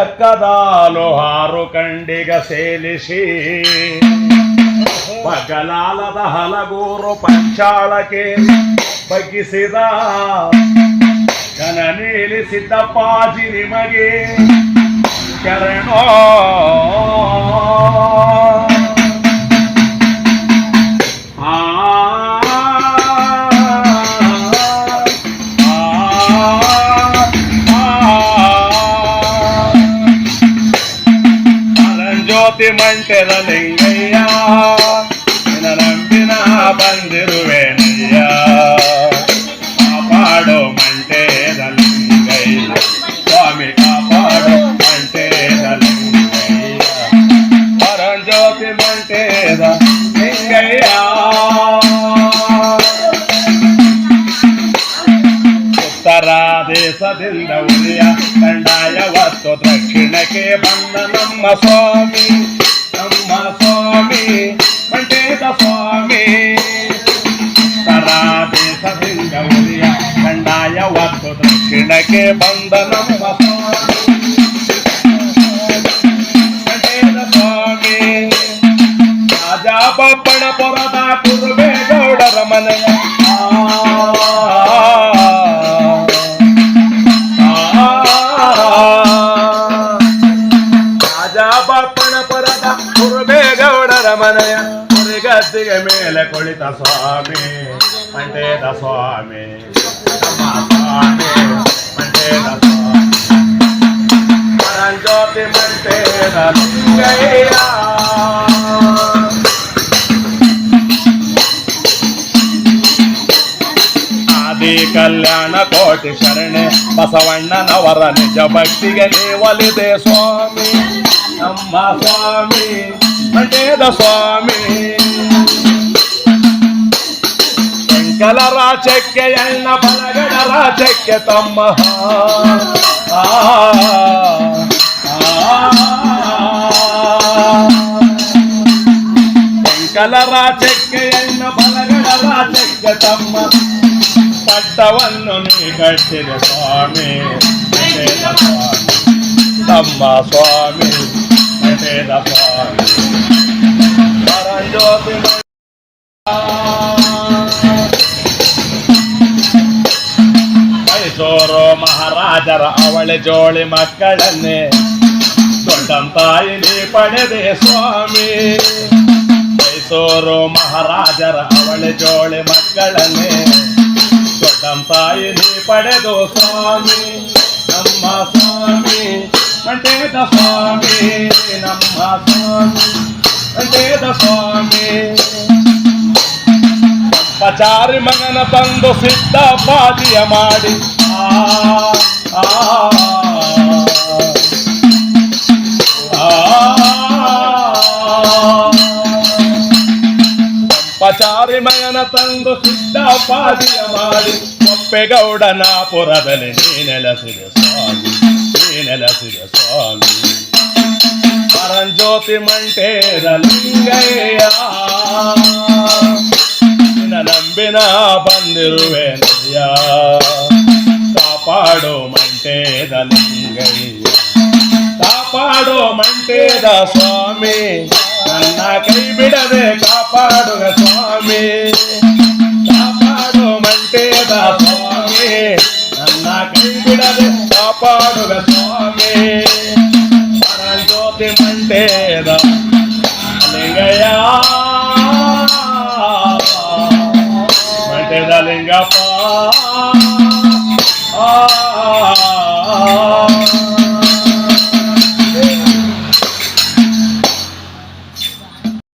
ಎಕ್ಕದಾಲು ಹಾರು ಕಂಡಿಗ ಸೇಲಿಸಿ ಪಗಲಾಲದ ಹಲಗೂರು ಪಂಚಾಳಕ್ಕೆ ಬಗ್ಗಿಸಿದ ಜನ ನಿಲ್ಲಿಸಿದ್ದ ಪಾಜಿ ನಿಮಗೆ ಶರಣೋ ಜ್ಯೋತಿ ಮಂಟೆದ ನಿಂಗಯ್ಯ ನಿನ್ನ ನಂಬಿನ ಬಂದಿರುವೇನಯ್ಯ ಕಾಪಾಡೋ ಮಂಟೇದ ನಿಂಗಯ್ಯ ಸ್ವಾಮಿ ಕಾಪಾಡೋ ಮಂಟೇದ ನಿಂಗಯ್ಯ ಪರಂಜ್ಯೋತಿ ಮಂಟೇದ दक्षिण के बंद नम स्वामी नम स्वामी पंडित स्वामी तरा देश दक्षिण के बंद नम स्वामी स्वामी राजा पड़ पुरा पूर्वे गौड़ रमन ಮನಯರ ಗದಗದ ಮೇಲ ಕೋಳಿತ ಸ್ವಾಮಿ ಅಂತೆ ದಾಸ ಸ್ವಾಮಿ ಅಂತೆ ದಾಸ ಸ್ವಾಮಿ ಮರಣೋಪಿಂತೆ ರಂಗ ಗಯಾ ಆದಿ ಕಲ್ಯಾಣ ಕೋಟಿ ಶರಣೆ பசವಣ್ಣ ನವರ ನಿಜ ಭಕ್ತಿಗೆ ನೀವಲಿ ದೇವಿ ಸ್ವಾಮಿ ನಮ್ಮ ಸ್ವಾಮಿ వెంకటేద స్వామి వెంకల రాచక్య ఎన్న బలగడ రాచక్య తమ్మ వెంకల రాచక్య ఎన్న బలగడ రాచక్య తమ్మ పట్టವನ್ನು నీ కట్టిన స్వామి తమ్మ స్వామి ಮೈಸೂರು ಮಹಾರಾಜರ ಅವಳಿ ಜೋಳಿ ಮಕ್ಕಳನ್ನೇ ದೊಡ್ಡಂತಾಯಿಲಿ ಪಡೆದೆ ಸ್ವಾಮಿ ಮೈಸೂರು ಮಹಾರಾಜರ ಅವಳಿ ಜೋಳಿ ಮಕ್ಕಳನ್ನೇ ದೊಡ್ಡಂತಾಯಿಲಿ ಪಡೆದು ಸ್ವಾಮಿ ನಮ್ಮ வெங்கடேத சுவாமி நம்ம சுவாமி வெங்கடேத சுவாಮಿ ಪಚಾರಿ ಮಗನ ಬಂದು ಸಿದ್ಧ ಪಾದಿಯ ಮಾಡಿ ಆ ಪಚಾರಿ ಮಗನ ತಂದು ಸಿದ್ಧ ಪಾದಿಯ ಮಾಡಿ ಒಪ್ಪೆಗೌಡನಾಪುರದಲ್ಲಿ ನೀನೆಲಸಿದೆ ಸ್ವಾಮಿ నెలసిన స్వామి పరంజ్యోతి మంటే రంగయ్యా నంబిన పందిరువేనయ్యా కాపాడోమంటే రంగయ్య కాపాడోమంటేద స్వామి నన్న కై బిడదే కాపాడుగ స్వామి Yapa. Ah.